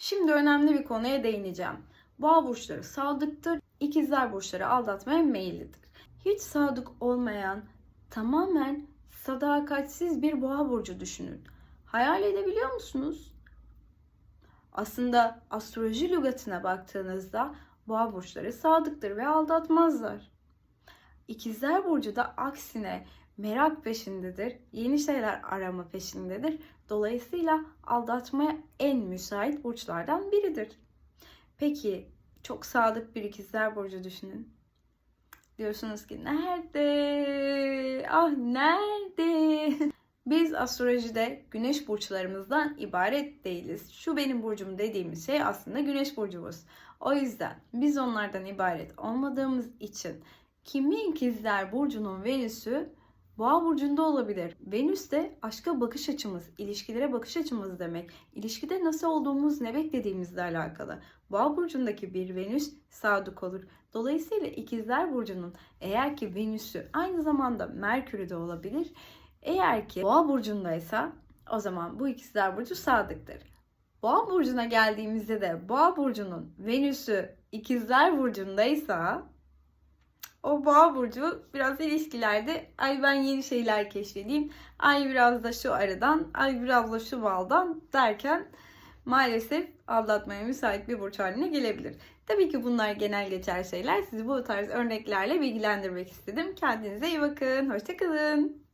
Şimdi önemli bir konuya değineceğim. Boğa burçları sadıktır, ikizler burçları aldatmaya meyillidir. Hiç sadık olmayan, tamamen sadakatsiz bir boğa burcu düşünün. Hayal edebiliyor musunuz? Aslında astroloji lügatına baktığınızda boğa burçları sadıktır ve aldatmazlar. İkizler burcu da aksine merak peşindedir, yeni şeyler arama peşindedir. Dolayısıyla aldatmaya en müsait burçlardan biridir. Peki çok sadık bir ikizler burcu düşünün. Diyorsunuz ki nerede? Ah nerede? Biz astrolojide güneş burçlarımızdan ibaret değiliz. Şu benim burcum dediğimiz şey aslında güneş burcumuz. O yüzden biz onlardan ibaret olmadığımız için kimi ikizler burcunun Venüs'ü Boğa burcunda olabilir. Venüs de aşka bakış açımız, ilişkilere bakış açımız demek. İlişkide nasıl olduğumuz, ne beklediğimizle alakalı. Boğa burcundaki bir Venüs sadık olur. Dolayısıyla ikizler burcunun eğer ki Venüs'ü aynı zamanda Merkür'ü de olabilir. Eğer ki Boğa burcundaysa o zaman bu ikizler burcu sadıktır. Boğa burcuna geldiğimizde de Boğa burcunun Venüs'ü ikizler burcundaysa o boğa burcu biraz ilişkilerde ay ben yeni şeyler keşfedeyim. Ay biraz da şu aradan, ay biraz da şu baldan derken maalesef aldatmaya müsait bir burç haline gelebilir. Tabii ki bunlar genel geçer şeyler. Sizi bu tarz örneklerle bilgilendirmek istedim. Kendinize iyi bakın. Hoşçakalın.